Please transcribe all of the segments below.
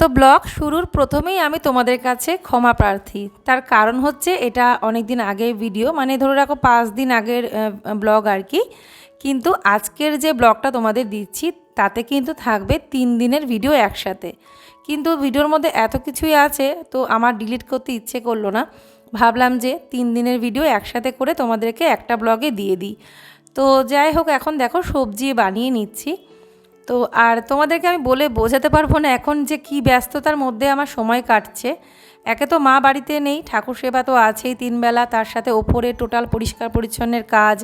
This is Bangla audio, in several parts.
তো ব্লগ শুরুর প্রথমেই আমি তোমাদের কাছে ক্ষমা প্রার্থী। তার কারণ হচ্ছে এটা অনেক দিন আগের ভিডিও মানে ধরে রাখো পাঁচ দিন আগের ব্লগ আর কি। কিন্তু আজকের যে ব্লগটা তোমাদের দিচ্ছি, তাতে কিন্তু থাকবে তিন দিনের ভিডিও একসাথে। কিন্তু ভিডিওর মধ্যে এত কিছুই আছে, তো আমার ডিলিট করতে ইচ্ছে করল না। ভাবলাম যে তিন দিনের ভিডিও একসাথে করে তোমাদেরকে একটা ব্লগে দিয়ে দিই। তো যাই হোক, এখন দেখো সবজি বানিয়ে নিচ্ছি। তো আর তোমাদেরকে আমি বলে বোঝাতে পারব না এখন যে কি ব্যস্ততার মধ্যে আমার সময় কাটছে। একে তো মা বাড়িতে নেই, ঠাকুর সেবা তো আছেই তিনবেলা তার সাথে ওপরে টোটাল পরিষ্কার পরিচ্ছন্নের কাজ।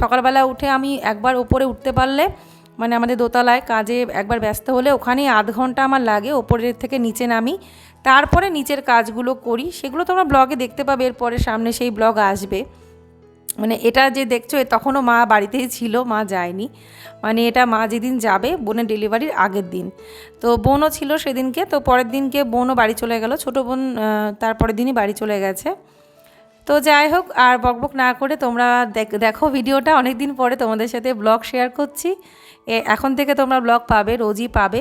সকালবেলা উঠে আমি একবার ওপরে উঠতে পারলে মানে আমাদের দোতলায় কাজে একবার ব্যস্ত হলে ওখানেই আধ ঘণ্টা আমার লাগে, ওপরের থেকে নিচে নামি। তারপরে নিচের কাজগুলো করি, সেগুলো তোমরা ব্লগে দেখতে পাবে, এরপরে সামনে সেই ব্লগ আসবে। মানে এটা যে দেখছ তখনও মা বাড়িতেই ছিল, মা যায়নি। মানে এটা মা যেদিন যাবে, বোনের ডেলিভারির আগের দিন। তো বোনও ছিল সেদিনকে, তো পরের দিনকে বোনও বাড়ি চলে গেল। ছোটো বোন তারপরের দিনই বাড়ি চলে গেছে। তো যাই হোক, আর বকবক না করে তোমরা দেখো ভিডিওটা। অনেক দিন পরে তোমাদের সাথে ব্লগ শেয়ার করছি। এখন থেকে তোমরা ব্লগ পাবে, রোজই পাবে।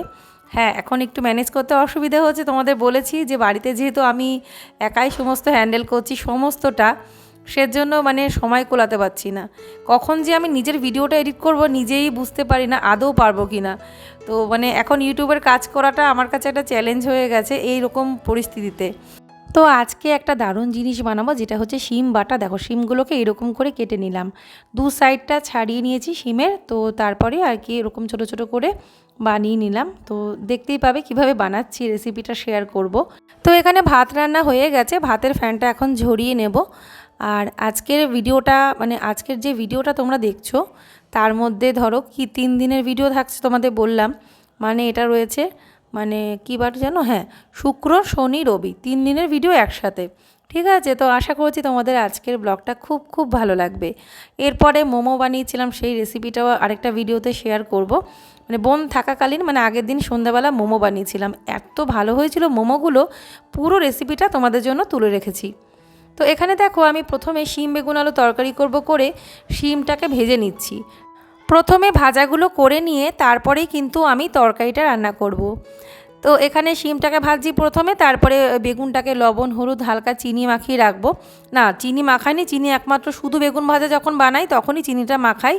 হ্যাঁ এখন একটু ম্যানেজ করতে অসুবিধা হচ্ছে। তোমাদের বলেছি যে বাড়িতে যেহেতু আমি একাই সমস্ত হ্যান্ডেল করছি, সমস্তটা সেজন্য মানে সময় কোলাতে পারছি না। কখন যে আমি নিজের ভিডিওটা এডিট করব নিজেই বুঝতে পারি না আদৌ পারব কি না তো মানে এখন ইউটিউবের কাজ করাটা আমার কাছে একটা চ্যালেঞ্জ হয়ে গেছে এই রকম পরিস্থিতিতে। তো আজকে একটা দারুণ জিনিস বানাবো যেটা হচ্ছে শিম বাটা। দেখো শিমগুলোকে এরকম করে কেটে নিলাম। দু সাইডটা ছাড়িয়ে নিয়েছি শিমের। তো তারপরে আর কি এরকম ছোট ছোট করে বানিয়ে নিলাম। তো দেখতেই পাবে কীভাবে বানাচ্ছি রেসিপিটা শেয়ার করব। তো এখানে ভাত রান্না হয়ে গেছে। ভাতের ফ্যানটা এখন ঝরিয়ে নেব। আর আজকের ভিডিওটা মানে আজকের যে ভিডিওটা তোমরা দেখছ, তার মধ্যে ধরো কি তিন দিনের ভিডিও থাকছে তোমাদের বললাম মানে এটা রয়েছে মানে কী বার জানো হ্যাঁ শুক্র, শনি, রবি, তিন দিনের ভিডিও একসাথে, ঠিক আছে? তো আশা করছি তোমাদের আজকের ব্লগটা খুব খুব ভালো লাগবে। এরপরে মোমো বানিয়েছিলাম, সেই রেসিপিটাও আরেকটা ভিডিওতে শেয়ার করব। মানে বোন থাকাকালীন মানে আগের দিন সন্ধ্যাবেলা মোমো বানিয়েছিলাম। এত ভালো হয়েছিল মোমোগুলো, পুরো রেসিপিটা তোমাদের জন্য তুলে রেখেছি। তো এখানে দেখো আমি প্রথমে শিম বেগুন আলু তরকারি করব করে শিমটাকে ভেজে নিচ্ছি প্রথমে ভাজাগুলো করে নিয়ে তারপরেই কিন্তু আমি তরকারিটা রান্না করব। তো এখানে শিমটাকে ভাজছি প্রথমে, তারপরে বেগুনটাকে লবণ, হলুদ, হালকা চিনি মাখিয়ে রাখব। না, চিনি মাখাইনি, চিনি একমাত্র শুধু বেগুন ভাজা যখন বানাই তখনই চিনিটা মাখাই।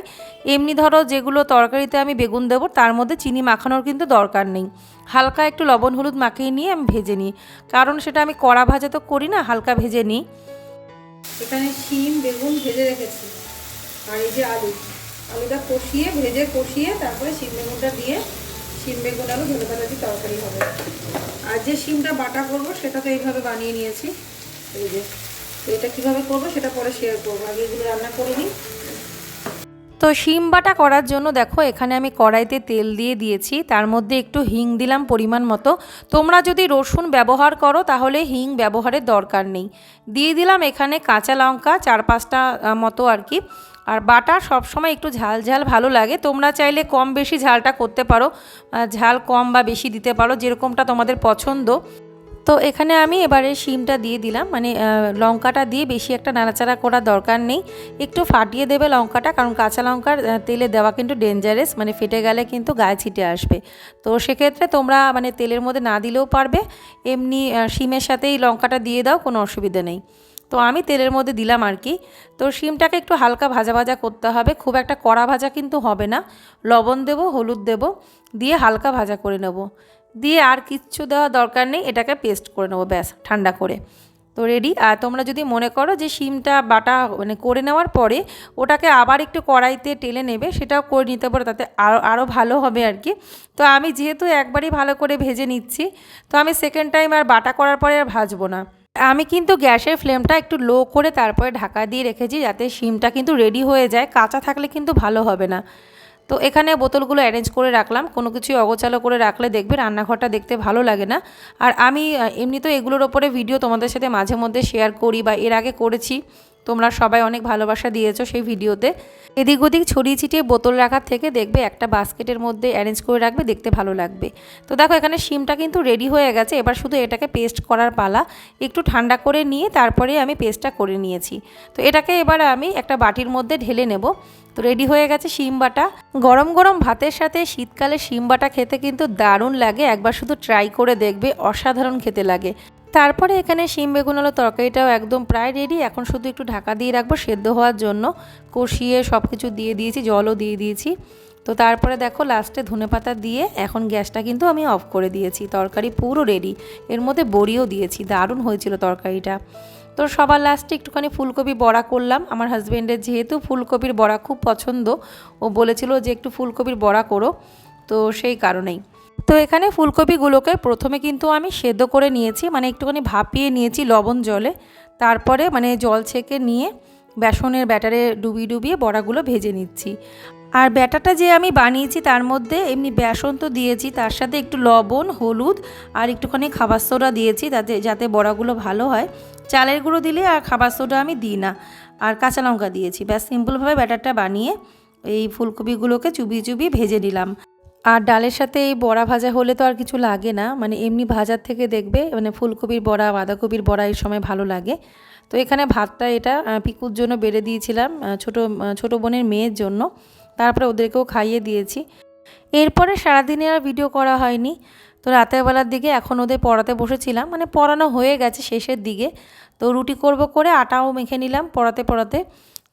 এমনি ধরো যেগুলো তরকারিতে আমি বেগুন দেবো, তার মধ্যে চিনি মাখানোর কিন্তু দরকার নেই। হালকা একটু লবণ, হলুদ মাখিয়ে নিয়ে আমি ভেজে নিই। কারণ সেটা আমি কড়া ভাজা তো করি না, হালকা ভেজে নিই। এখানে শিম, বেগুন ভেজে রেখেছি। আর এই যে আলু, আলুটা কষিয়ে, ভেজে কষিয়ে তারপরে শিম, বেগুনটা দিয়ে শিম বেগুন আলু, ধনে পাতা দিয়ে তরকারি হবে। আর যে শিমটা বাটা করব, সেটা তো এইভাবে বানিয়ে নিয়েছি। এই যে এটা কীভাবে করব, সেটা পরে শেয়ার করব। আগে এগুলো রান্না করে নিই। তো শিম বাটা করার জন্য দেখো, এখানে আমি কড়াইতে তেল দিয়ে দিয়েছি। তার মধ্যে একটু হিং দিলাম পরিমাণ মতো। তোমরা যদি রসুন ব্যবহার করো, তাহলে হিং ব্যবহারের দরকার নেই। দিয়ে দিলাম এখানে কাঁচা লঙ্কা, চার পাঁচটা মতো আর কি। আর বাটা সবসময় একটু ঝাল ঝাল ভালো লাগে। তোমরা চাইলে কম বেশি ঝালটা করতে পারো ঝাল কম বা বেশি দিতে পারো, যেরকমটা তোমাদের পছন্দ। তো এখানে আমি এবারে শিমটা দিয়ে দিলাম মানে লঙ্কাটা দিয়ে বেশি একটা নাড়াচাড়া করার দরকার নেই। একটু ফাটিয়ে দেবে লঙ্কাটা, কারণ কাঁচা লঙ্কার তেলে দেওয়া কিন্তু ডেঞ্জারাস মানে ফেটে গেলে কিন্তু গায়ে ছিটে আসবে। তো সেক্ষেত্রে তোমরা মানে তেলের মধ্যে না দিলেও পারবে। এমনি শিমের সাথেই লঙ্কাটা দিয়ে দাও, কোনো অসুবিধা নেই। তো আমি তেলের মধ্যে দিলাম আর কি। তো শিমটাকে একটু হালকা ভাজা ভাজা করতে হবে। খুব একটা কড়া ভাজা কিন্তু হবে না। লবণ দেব, হলুদ দেব, দিয়ে হালকা ভাজা করে নেব। দিয়ে আর কিচ্ছু দেওয়া দরকার নেই, এটাকে পেস্ট করে নেব, ব্যাস, ঠান্ডা করে। তো রেডি আর তোমরা যদি মনে করো যে শিমটা বাটা মানে করে নেওয়ার পরে ওটাকে আবার একটু কড়াইতে টেলে নেবে, সেটাও করে নিতে পারো, তাতে আরও আরও ভালো হবে আর কি। তো আমি যেহেতু একবারই ভালো করে ভেজে নিচ্ছি, তো আমি সেকেন্ড টাইম আর বাটা করার পরে আর ভাজবো না। আমি কিন্তু গ্যাসের ফ্লেমটা একটু লো করে তারপরে ঢাকা দিয়ে রেখেছি যাতে শিমটা কিন্তু রেডি হয়ে যায়, কাঁচা থাকলে কিন্তু ভালো হবে না। তো এখানে বোতলগুলো অ্যারেঞ্জ করে রাখলাম, কোনো কিছু অগোচালো করে রাখলে দেখবে রান্নাঘরটা দেখতে ভালো লাগে না। আর আমি এমনি তো এগুলোর ওপরে ভিডিও তোমাদের সাথে মাঝে মধ্যে শেয়ার করি বা এর আগে করেছি। তোমরা সবাই অনেক ভালোবাসা দিয়েছ সেই ভিডিওতে। এদিক ওদিক ছড়িয়ে ছিটিয়ে বোতল রাখার থেকে দেখবে একটা বাস্কেটের মধ্যে অ্যারেঞ্জ করে রাখবে, দেখতে ভালো লাগবে। তো দেখো এখানে শিমটা কিন্তু রেডি হয়ে গেছে, এবার শুধু এটাকে পেস্ট করার পালা। একটু ঠান্ডা করে নিয়ে তারপরে আমি পেস্টটা করে নিয়েছি। তো এটাকে এবার আমি একটা বাটির মধ্যে ঢেলে নেব। তো রেডি হয়ে গেছে শিম বাটা। গরম গরম ভাতের সাথে শীতকালে শিম বাটা খেতে কিন্তু দারুণ লাগে। একবার শুধু ট্রাই করে দেখবে, অসাধারণ খেতে লাগে। তারপরে এখানে শিম বেগুন আলো তরকারিটাও একদম প্রায় রেডি এখন শুধু একটু ঢাকা দিয়ে রাখব সেদ্ধ হওয়ার জন্য। কষিয়ে সব কিছু দিয়ে দিয়েছি, জলও দিয়ে দিয়েছি। তো তারপরে দেখো লাস্টে ধনে পাতা দিয়ে এখন গ্যাসটা কিন্তু আমি অফ করে দিয়েছি। তরকারি পুরো রেডি এর মধ্যে বড়িও দিয়েছি, দারুণ হয়েছিল তরকারিটা। তো সবার লাস্টে একটুখানি ফুলকপি বড়া করলাম। আমার হাজব্যান্ডের যেহেতু ফুলকপির বড়া খুব পছন্দ, ও বলেছিল যে একটু ফুলকপির বড়া করো। তো সেই কারণেই। তো এখানে ফুলকপিগুলোকে প্রথমে কিন্তু আমি সেদ্ধ করে নিয়েছি মানে একটুখানি ভাপিয়ে নিয়েছি লবণ জলে। তারপরে মানে জল ছেঁকে নিয়ে বেসনের ব্যাটারে ডুবিয়ে ডুবিয়ে বড়াগুলো ভেজে নিচ্ছি। আর ব্যাটাটা যে আমি বানিয়েছি তার মধ্যে এমনি বেসন তো দিয়েছি, তার সাথে একটু লবণ, হলুদ আর একটুখানি খাবার সোডা দিয়েছি তাতে, যাতে বড়াগুলো ভালো হয়। চালের গুঁড়ো দিলে আর খাবার সোডা আমি দিই না, আর কাঁচা লঙ্কা দিয়েছি। ব্যাস, সিম্পলভাবে ব্যাটারটা বানিয়ে এই ফুলকপিগুলোকে চুবিয়ে চুবিয়ে ভেজে নিলাম। আর ডালের সাথে এই বড়া ভাজা হলে তো আর কিছু লাগে না। মানে এমনি ভাজার থেকে দেখবে মানে ফুলকপির বড়া, বাঁধাকপির বড়া এই সময় ভালো লাগে। তো এখানে ভাতটা এটা পিকুর জন্য বেড়ে দিয়েছিলাম ছোট ছোট বোনের মেয়ের জন্য। তারপরে ওদেরকেও খাইয়ে দিয়েছি। এরপরে সারাদিনে আর ভিডিও করা হয়নি। তো রাতের বেলার দিকে এখন ওদের পড়াতে বসেছিলাম। মানে পড়ানো হয়ে গেছে শেষের দিকে। তো রুটি করব করে আটাও মেখে নিলাম পড়াতে পড়াতে।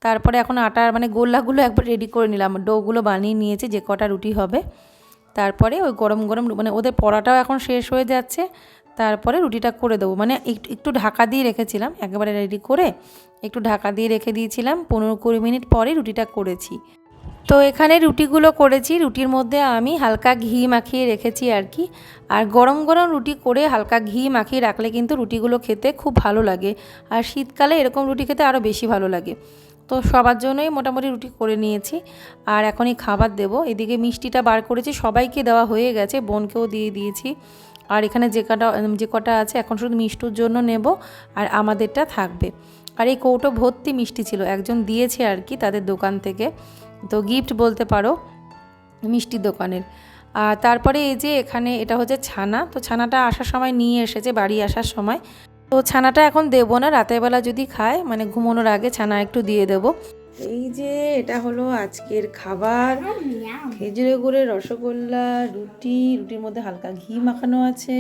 তারপরে এখন আটার মানে গোল্লাগুলো একবার রেডি করে নিলাম। ডোগুলো বানিয়ে নিয়েছি যে কটা রুটি হবে। তারপরে ওই গরম গরম মানে ওদের পড়াটাও এখন শেষ হয়ে যাচ্ছে। তারপরে রুটিটা করে দেবো। মানে একটু একটু ঢাকা দিয়ে রেখেছিলাম, একেবারে রেডি করে একটু ঢাকা দিয়ে রেখে দিয়েছিলাম। পনেরো কুড়ি মিনিট পরে রুটিটা করেছি। তো এখানে রুটিগুলো করেছি। রুটির মধ্যে আমি হালকা ঘি মাখিয়ে রেখেছি আর কি। আর গরম গরম রুটি করে হালকা ঘি মাখিয়ে রাখলে কিন্তু রুটিগুলো খেতে খুব ভালো লাগে। আর শীতকালে এরকম রুটি খেতে আরও বেশি ভালো লাগে। তো সবার জন্যই মোটামুটি রুটি করে নিয়েছি। আর এখনই খাবার দেবো। এদিকে মিষ্টিটা বার করেছি, সবাইকে দেওয়া হয়ে গেছে, বোনকেও দিয়ে দিয়েছি। আর এখানে যে কটা যে কটা আছে, এখন শুধু মিষ্টুর জন্য নেব, আর আমাদেরটা থাকবে। আর এই কৌটো ভর্তি মিষ্টি ছিল, একজন দিয়েছে আর কি তাদের দোকান থেকে। তো গিফট বলতে পারো মিষ্টির দোকানের। আর তারপরে এই যে এখানে এটা হচ্ছে ছানা, তো ছানাটা আসার সময় নিয়ে এসেছে, বাড়ি আসার সময়। তো ছানাটা এখন দেবো না, রাতের বেলা যদি খায় মানে ঘুমানোর আগে ছানা একটু দিয়ে দেবো। এই যে এটা হলো আজকের খাবার। খেজুরে গুড়ের রসগোল্লা, রুটি, রুটির মধ্যে হালকা ঘি মাখানো আছে।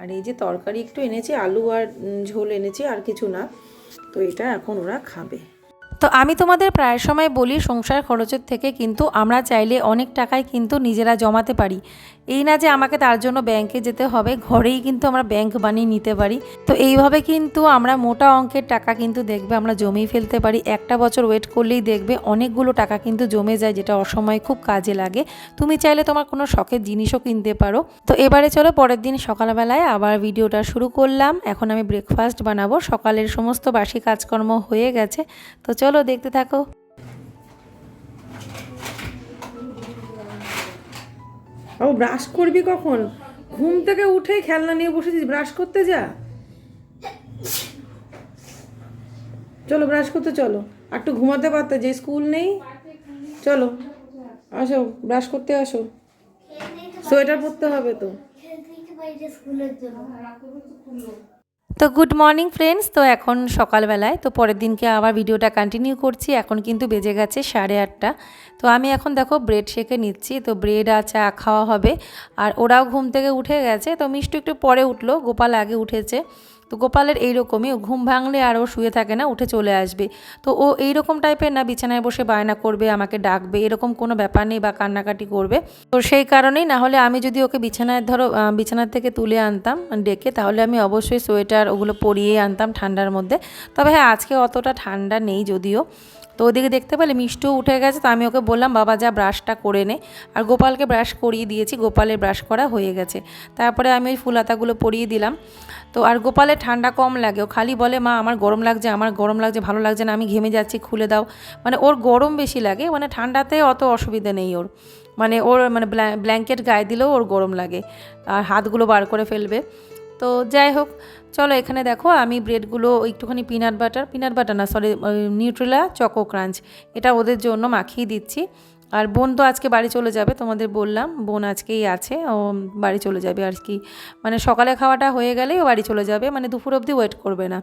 আর এই যে তরকারি একটু এনেছি, আলু আর ঝোল এনেছি, আর কিছু না। তো এটা এখন ওরা খাবে। তো আমি তোমাদের প্রায় সময় বলি, সংসার খরচের থেকে কিন্তু আমরা চাইলে অনেক টাকায় কিন্তু নিজেরা জমাতে পারি। এই না যে আমাকে তার জন্য ব্যাংকে যেতে হবে, ঘরেই কিন্তু আমরা ব্যাংক বানিয়ে নিতে পারি। তো এইভাবে কিন্তু আমরা মোটা অঙ্কের টাকা কিন্তু দেখবে আমরা জমিয়ে ফেলতে পারি। একটা বছর ওয়েট করলেই দেখবে অনেকগুলো টাকা কিন্তু জমে যায়, যেটা অসময়ে খুব কাজে লাগে। তুমি চাইলে তোমার কোনো শখের জিনিসও কিনতে পারো। তো এবারে চলো, পরের দিন সকালবেলায় আবার ভিডিওটা শুরু করলাম। এখন আমি ব্রেকফাস্ট বানাবো। সকালের সমস্ত বাসি কাজকর্ম হয়ে গেছে। তো চলো দেখতে থাকো। ও ব্রাশ করবি কখন? ঘুম থেকে উঠেই খেলনা নিয়ে বসেছিস ব্রাশ করতে যা। চলো ব্রাশ করতে চলো। আর একটু ঘুমাতে পারতে যে স্কুল নেই। চলো আসো ব্রাশ করতে আসো। সোয়েটার পরতে হবে তো। তো গুড মর্নিং ফ্রেন্ডস তো এখন সকালবেলায়, তো পরের দিনকে আবার ভিডিওটা কন্টিনিউ করছি। এখন কিন্তু বেজে গেছে সাড়ে আটটা। তো আমি এখন দেখো ব্রেড শেখে নিচ্ছি। তো ব্রেড আর চা খাওয়া হবে। আর ওরাও ঘুম থেকে উঠে গেছে। তো মিষ্টি একটু পরে উঠল। গোপাল আগে উঠেছে। তো গোপালের এইরকমই ঘুম ভাঙলে আর ও শুয়ে থাকে না, উঠে চলে আসবে। তো ও এইরকম টাইপের না, বিছানায় বসে বায়না করবে, আমাকে ডাকবে, এরকম কোনো ব্যাপার নেই বা কান্নাকাটি করবে। তো সেই কারণেই না হলে আমি যদি ওকে বিছানায় ধরো বিছানার থেকে তুলে আনতাম, ডেকে, তাহলে আমি অবশ্যই সোয়েটার ওগুলো পরিয়ে আনতাম ঠান্ডার মধ্যে। তবে হ্যাঁ আজকে অতটা ঠান্ডা নেই যদিও। তো ওদিকে দেখতে পেলে মিষ্টিও উঠে গেছে, তো আমি ওকে বললাম, বাবা, যা ব্রাশটা করে নে। আর গোপালকে ব্রাশ করিয়ে দিয়েছি, গোপালের ব্রাশ করা হয়ে গেছে। তারপরে আমি ওই ফুলাতাগুলো পরিয়ে দিলাম। তো আর গোপালের ঠান্ডা কম লাগে, ও খালি বলে, মা, আমার গরম লাগছে, আমার গরম লাগছে, ভালো লাগছে না, আমি ঘেমে যাচ্ছি, খুলে দাও। মানে ওর গরম বেশি লাগে মানে ঠান্ডাতে অত অসুবিধা নেই ওর। মানে ওর মানে ব্ল্যাঙ্কেট গায়ে দিলেও ওর গরম লাগে, আর হাতগুলো বার করে ফেলবে। তো যাই হোক, চলো এখানে দেখো, আমি ব্রেডগুলো একটুখানি পিনাট বাটার পিনাট বাটার না সরি নিউট্রেলা চকো ক্রাঞ্চ এটা ওদের জন্য মাখিয়ে দিচ্ছি। আর বোন তো আজকে বাড়ি চলে যাবে, তোমাদের বললাম, বোন আজকেই আছে, ও বাড়ি চলে যাবে আর কি। মানে সকালে খাওয়াটা হয়ে গেলেই ও বাড়ি চলে যাবে মানে দুপুর অবধি ওয়েট করবে না।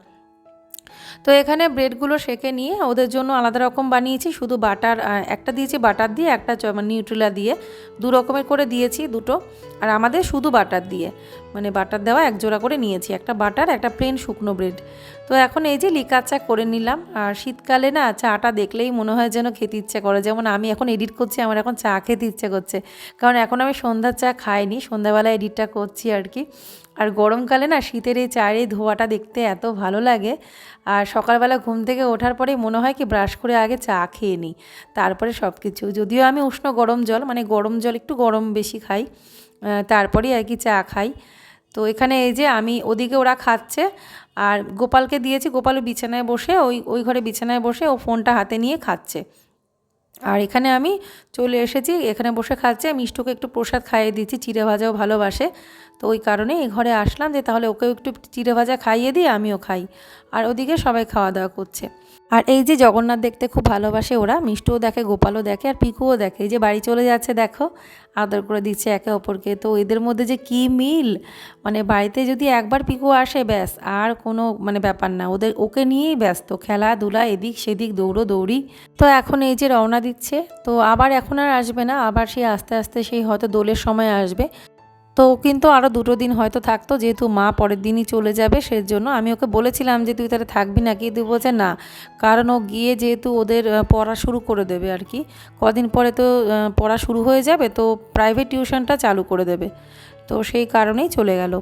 তো এখানে ব্রেডগুলো সেকে নিয়ে ওদের জন্য আলাদা রকম বানিয়েছি, শুধু বাটার একটা দিয়েছি বাটার দিয়ে, একটা মানে নিউট্রিলা দিয়ে। দু রকমের করে দিয়েছি দুটো। আর আমাদের শুধু বাটার দিয়ে মানে বাটার দেওয়া এক জোড়া করে নিয়েছি, একটা বাটার, একটা প্লেন শুকনো ব্রেড। তো এখন এই যে লিকার চা করে নিলাম, আর শীতকালে না চাটা দেখলেই মনে হয় যেন খেতে ইচ্ছে করে। যেমন আমি এখন এডিট করছি, আমার এখন চা খেতে ইচ্ছে করছে। কারণ এখন আমি সন্ধ্যার চা খাইনি, সন্ধ্যাবেলা এডিটটা করছি আর কি। আর গরমকালে না শীতের এই চায়ের ধোয়াটা দেখতে এত ভালো লাগে। আর সকালবেলা ঘুম থেকে ওঠার পরেই মনে হয় কি ব্রাশ করে আগে চা খেয়ে নিই। তারপরে সব কিছু যদিও আমি উষ্ণ গরম জল মানে গরম জল একটু গরম বেশি খাই তারপরেই আর কি চা খাই। তো এখানে এই যে আমি ওদিকে ওরা খাচ্ছে, আর গোপালকে দিয়েছি, গোপাল বিছানায় বসে, ওই ওই ঘরে বিছানায় বসে ও ফোনটা হাতে নিয়ে খাচ্ছে। আর এখানে আমি চলে এসেছি, এখানে বসে খাচ্ছি। আমি ইষ্টকে একটু প্রসাদ খাইয়ে দিচ্ছি, চিড়ে ভাজাও ভালোবাসে। তো ওই কারণে এই ঘরে আসলাম যে তাহলে ওকেও একটু চিড়ে ভাজা খাইয়ে দিই আমিও খাই। আর ওদিকে সবাই খাওয়া দাওয়া করছে। আর এই যে জগন্নাথ দেখতে খুব ভালোবাসে ওরা, মিষ্টুও দেখে, গোপালও দেখে, আর পিকুও দেখে। এই যে বাড়ি চলে যাচ্ছে, দেখো, আদর করে দিচ্ছে একে অপরকে। তো এদের মধ্যে যে কি মিল? মানে বাড়িতে যদি একবার পিকু আসে, ব্যাস, আর কোনো মানে ব্যাপার না। ওদের, ওকে নিয়েই ব্যস্ত, খেলাধুলা, এদিক সেদিক, দৌড়ো দৌড়ি। তো এখন এই যে রওনা দিচ্ছে, তো আবার এখন আর আসবে না, আবার সেই আস্তে আস্তে সেই হয়তো দোলের সময় আসবে। তো কিন্তু আরও দুটো দিন হয়তো থাকতো, যেহেতু মা পরের দিনই চলে যাবে, সেজন্য আমি ওকে বলেছিলাম যে, তুই তাহলে থাকবি নাকি তুই বলছে, না। কারণ ও গিয়ে যেহেতু ওদের পড়া শুরু করে দেবে আর কি। কদিন পরে তো পড়া শুরু হয়ে যাবে, তো প্রাইভেট টিউশনটা চালু করে দেবে। তো সেই কারণেই চলে গেল।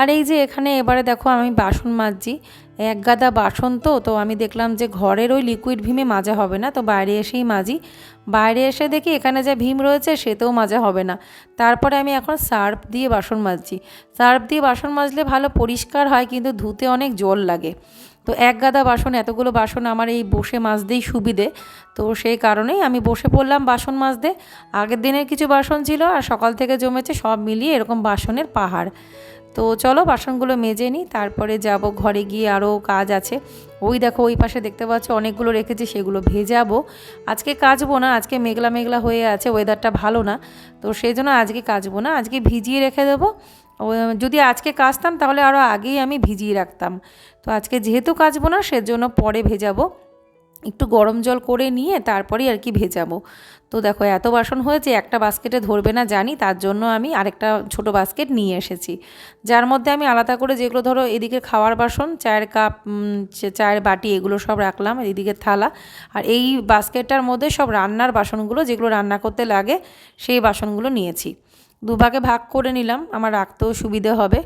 আর এই যে এখানে এবারে দেখো আমি বাসন মাজছি। এক গাদা বাসন তো তো আমি দেখলাম যে ঘরের ওই লিকুইড ভীমে মাজা হবে না, তো বাইরে এসেই মাজি। বাইরে এসে দেখি এখানে যে ভীম রয়েছে সেতেও মাজা হবে না। তারপরে আমি এখন সার্ফ দিয়ে বাসন মাজছি। সার্ফ দিয়ে বাসন মাজলে ভালো পরিষ্কার হয়, কিন্তু ধুতে অনেক জল লাগে। তো এক গাদা বাসন, এতগুলো বাসন আমার এই বসে মাজতেই সুবিধে। তো সেই কারণেই আমি বসে পড়লাম বাসন মাজতে। আগের দিনের কিছু বাসন ছিল আর সকাল থেকে জমেছে সব মিলিয়ে এরকম বাসনের পাহাড়। তো চলো বাসনগুলো মেজে নিই, তারপরে যাব ঘরে গিয়ে আরও কাজ আছে। ওই দেখো, ওই পাশে দেখতে পাচ্ছ অনেকগুলো রেখেছি, সেগুলো ভেজাবো। আজকে কাচবো না, আজকে মেঘলা মেঘলা হয়ে আছে ওয়েদারটা ভালো না। তো সেই জন্য আজকে কাচবো না, আজকে ভিজিয়ে রেখে দেবো। যদি আজকে কাচতাম তাহলে আরও আগেই আমি ভিজিয়ে রাখতাম। তো আজকে যেহেতু কাচবো না, সেজন্য পরে ভেজাবো। একটু গরম জল করে নিয়ে তারপরেই আর কি ভেজাবো। তো দেখো, এত বাসন হয়েছে, একটা বাস্কেটে ধরবে না জানি, তার জন্য আমি আরেকটা ছোট বাস্কেট নিয়ে এসেছি। যার মধ্যে আমি আলাদা করে যেগুলো ধরো এদিকে খাওয়ার বাসন, চায়ের কাপ চায়ের বাটি এগুলো সব রাখলাম, এদিকে থালা। আর এই বাস্কেটটার মধ্যে সব রান্নার বাসনগুলো, যেগুলো রান্না করতে লাগে, সেই বাসনগুলো নিয়েছি। দুভাগে ভাগ করে নিলাম, আমার রাখতেও সুবিধে হবে।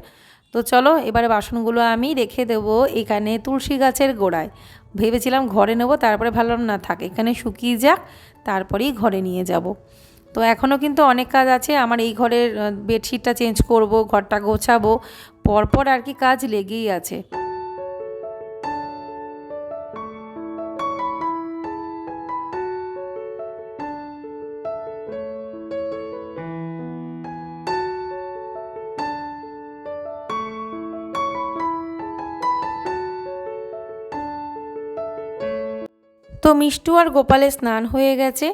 তো চলো, এবারে বাসনগুলো আমি রেখে দেবো এখানে তুলসী গাছের গোড়ায়। ভেবেছিলাম ঘরে নেব, তারপরে ভালো না, থাকে, এখানে শুকিয়ে যাক, তারপরেই ঘরে নিয়ে যাব। তো এখনও কিন্তু অনেক কাজ আছে, আমার এই ঘরের বেডশিটটা চেঞ্জ করব, ঘরটা গোছাবো, পরপর আর কি কাজ লেগেই আছে। তো মিষ্টু আর গোপালে স্নান হয়ে গেছে।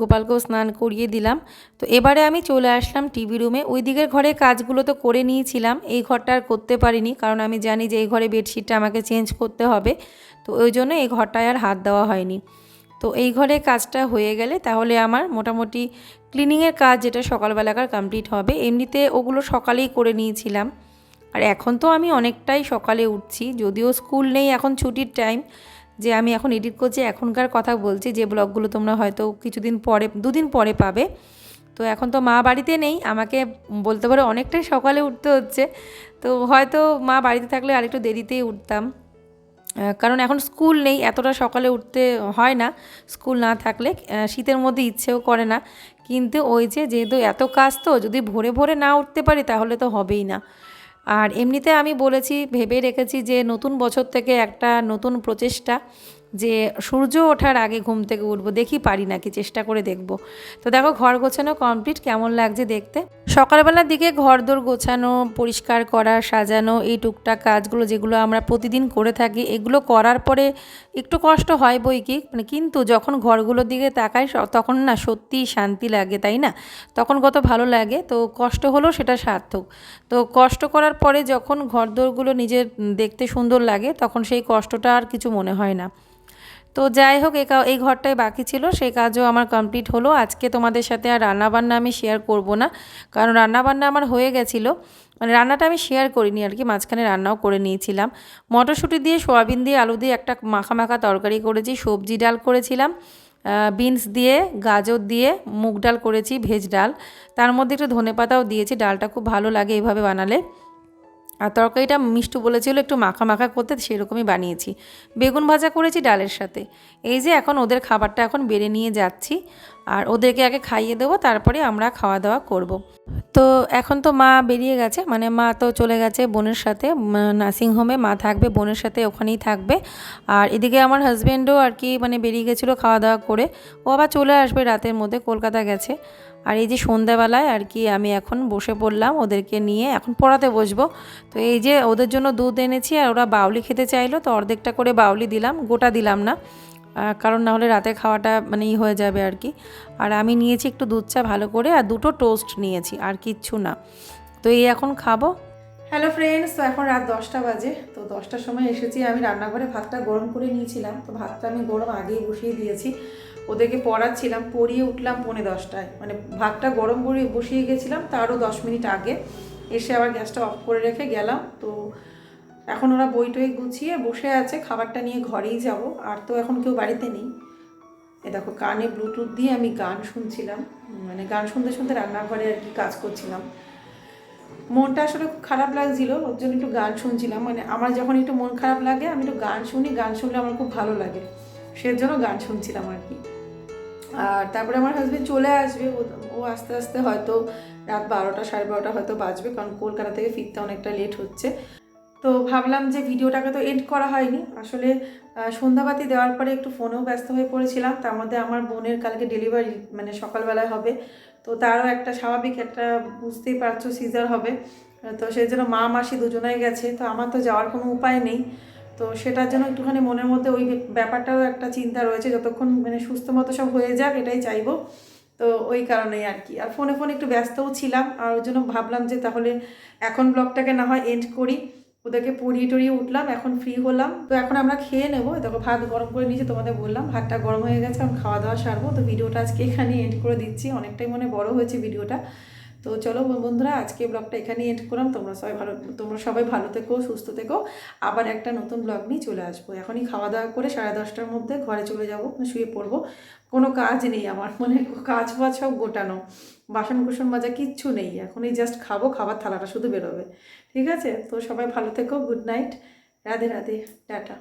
গোপালকেও স্নান করিয়ে দিলাম। তো এবারে আমি চলে আসলাম টিভি রুমে ওই দিকের ঘরে কাজগুলো তো করে নিয়েছিলাম। এই ঘরটা আর করতে পারিনি, কারণ আমি জানি যে এই ঘরে বেডশিটটা আমাকে চেঞ্জ করতে হবে। তো ওই জন্য এই ঘরটায় আর হাত দেওয়া হয়নি। তো এই ঘরে কাজটা হয়ে গেলে তাহলে আমার মোটামুটি ক্লিনিংয়ের কাজ যেটা সকালবেলাকার কমপ্লিট হবে, এমনিতে ওগুলো সকালেই করে নিয়েছিলাম। আর এখন তো আমি অনেকটাই সকালে উঠছি, যদিও স্কুল নেই, এখন ছুটির টাইম যে আমি এখন এডিট করছি এখনকার কথা বলছি, যে ব্লগগুলো তোমরা হয়তো কিছুদিন পরে, দুদিন পরে পাবে। তো এখন তো মা বাড়িতে নেই, আমাকে বলতে পারো অনেকটাই সকালে উঠতে হচ্ছে। তো হয়তো মা বাড়িতে থাকলে আরেকটু দেরিতেই উঠতাম। কারণ এখন স্কুল নেই, এতটা সকালে উঠতে হয় না। স্কুল না থাকলে শীতের মধ্যে ইচ্ছেও করে না। কিন্তু ওই যে যেহেতু এত কাজ তো, যদি ভোরে ভোরে না উঠতে পারি তাহলে তো হবেই না। আর এমনিতে আমি বলেছি ভেবে রেখেছি যে নতুন বছর থেকে একটা নতুন প্রচেষ্টা। যে সূর্য ওঠার আগে ঘুম থেকে উঠবো, দেখি পারি নাকি চেষ্টা করে দেখব। তো দেখো ঘর গোছানো কমপ্লিট কেমন লাগছে দেখতে? সকালবেলার দিকে ঘর দোর গোছানো, পরিষ্কার করা, সাজানো, এই টুকটাক কাজগুলো যেগুলো আমরা প্রতিদিন করে থাকি, এগুলো করার পরে একটু কষ্ট হয় বই কি? মানে কিন্তু যখন ঘরগুলোর দিকে তাকাই তখন না সত্যিই শান্তি লাগে, তাই না? তখন কত ভালো লাগে, তো কষ্ট হলেও সেটা সার্থক। তো কষ্ট করার পরে যখন ঘরদোরগুলো নিজের দেখতে সুন্দর লাগে, তখন সেই কষ্টটা আর কিছু মনে হয় না। তো যাই হোক এই ঘরটাই বাকি ছিল। সেই কাজও আমার কমপ্লিট হলো। আজকে তোমাদের সাথে আর রান্নাবান্না আমি শেয়ার করব না। কারণ রান্নাবান্না আমার হয়ে গেছিল। মানে রান্নাটা আমি শেয়ার করিনি আর কি, মাঝখানে রান্নাও করে নিয়েছিলাম। মটরশুঁটি দিয়ে, সোয়াবিন দিয়ে, আলু দিয়ে একটা মাখা মাখা তরকারি করেছি, সবজি ডাল করেছিলাম বিনস দিয়ে, গাজর দিয়ে, মুগ ডাল করেছি, ভেজ ডাল। তার মধ্যে একটু ধনে পাতাও দিয়েছি, ডালটা খুব ভালো লাগে এইভাবে বানালে। আর তরকারিটা মিষ্টু বলেছিল একটু মাখা মাখা করতে, সেরকমই বানিয়েছি। বেগুন ভাজা করেছি ডালের সাথে। এই যে এখন ওদের খাবারটা এখন বেড়ে নিয়ে যাচ্ছি। আর ওদেরকে আগে খাইয়ে দেবো, তারপরে আমরা খাওয়া দাওয়া করব। তো এখন তো মা বেরিয়ে গেছে মানে মা তো চলে গেছে বোনের সাথে নার্সিংহোমে মা থাকবে, বোনের সাথে ওখানেই থাকবে। আর এদিকে আমার হাজব্যান্ডও আর কি মানে বেরিয়ে গেছিল খাওয়া দাওয়া করে। ও আবার চলে আসবে রাতের মধ্যে, কলকাতা গেছে। আর এই যে সন্ধ্যাবেলায় আর কি আমি এখন বসে পড়লাম ওদেরকে নিয়ে, এখন পড়াতে বসবো। তো এই যে ওদের জন্য দুধ এনেছি আর ওরা বাউলি খেতে চাইলো, তো অর্ধেকটা করে বাউলি দিলাম, গোটা দিলাম না। কারণ না হলে রাতে খাওয়াটা মানে ই হয়ে যাবে আর কি। আর আমি নিয়েছি একটু দুধ চা ভালো করে আর দুটো টোস্ট নিয়েছি, আর কিচ্ছু না। তো এই এখন খাব। হ্যালো ফ্রেন্ডস তো এখন রাত দশটা বাজে, তো দশটার সময় এসেছি। আমি রান্নাঘরে ভাতটা গরম করে নিয়েছিলাম, তো ভাতটা আমি গরম আগেই বসিয়ে দিয়েছি। ওদেরকে পড়াচ্ছিলাম, পড়িয়ে উঠলাম পৌনে দশটায়। মানে ভাতটা গরম করে বসিয়ে গেছিলাম, তারও দশ মিনিট আগে। এসে আবার গ্যাসটা অফ করে রেখে গেলাম। তো এখন ওরা বই টই গুছিয়ে বসে আছে, খাবারটা নিয়ে ঘরেই যাব। আর তো এখন কেউ বাড়িতে নেই। এ দেখো, কানে ব্লুটুথ দিয়ে আমি গান শুনছিলাম। মানে গান শুনতে শুনতে রান্নাঘরে আর কি কাজ করছিলাম। মনটা আসলে খারাপ লাগছিল, ওর জন্য একটু গান শুনছিলাম। মানে আমার যখন একটু মন খারাপ লাগে, আমি একটু গান শুনি, গান শুনলে আমার খুব ভালো লাগে। সেজন্য গান শুনছিলাম আর কি। আর তারপরে আমার হাজবেন্ড চলে আসবে, ও- আস্তে আস্তে হয়তো রাত বারোটা, সাড়ে বারোটা হয়তো বাজবে, কারণ কলকাতা থেকে ফিরতে অনেকটা লেট হচ্ছে। তো ভাবলাম যে ভিডিওটাকে তো এড করা হয়নি। আসলে সন্ধ্যাবাতি দেওয়ার পরে একটু ফোনেও ব্যস্ত হয়ে পড়েছিলাম। তার মধ্যে আমার বোনের কালকে ডেলিভারি মানে সকালবেলায় হবে। তো তারও একটা স্বাভাবিক একটা বুঝতেই পারছ সিজার হবে। তো সেই জন্য মা, মাসি দুজনেই গেছে। তো আমার তো যাওয়ার কোনো উপায় নেই। তো সেটার জন্য একটুখানি মনের মধ্যে ওই ব্যাপারটারও একটা চিন্তা রয়েছে, যতক্ষণ মানে সুস্থ মতো সব হয়ে যাক এটাই চাইব। তো ওই কারণেই আর কি। আর ফোনে ফোনে একটু ব্যস্তও ছিলাম, আর ওই জন্য ভাবলাম যে তাহলে এখন ব্লগটাকে না হয় এন্ড করি। ওদেরকে পড়িয়ে টড়িয়ে উঠলাম, এখন ফ্রি হলাম। তো এখন আমরা খেয়ে নেব। দেখো ভাত গরম করে নিয়েছি তোমাদের বললাম, ভাতটা গরম হয়ে গেছে আমি খাওয়া দাওয়া সারবো। তো ভিডিওটা আজকে এখানে এন্ড করে দিচ্ছি। অনেকটাই মনে বড় হয়েছে ভিডিওটা। তো চলো বন্ধুরা, আজকে ব্লগটা এখানেই এন্ড করলাম। তোমরা সবাই ভালো, তোমরা সবাই ভালো থেকো, সুস্থ থেকো। আবার একটা নতুন ব্লগ নিয়ে চলে আসব। এখনই খাওয়া দাওয়া করে সাড়ে দশটার মধ্যে ঘরে চলে যাব শুয়ে পড়ব। কোনো কাজ নেই আমার মানে কাজ বাজ সব গোটানো। বাসন কুসন মাজা কিচ্ছু নেই। এখন এই জাস্ট খাব, খাবার থালাটা শুধু বেরোবে। ঠিক আছে? তো সবাই ভালো থেকো good night Radhe Radhe. Tata.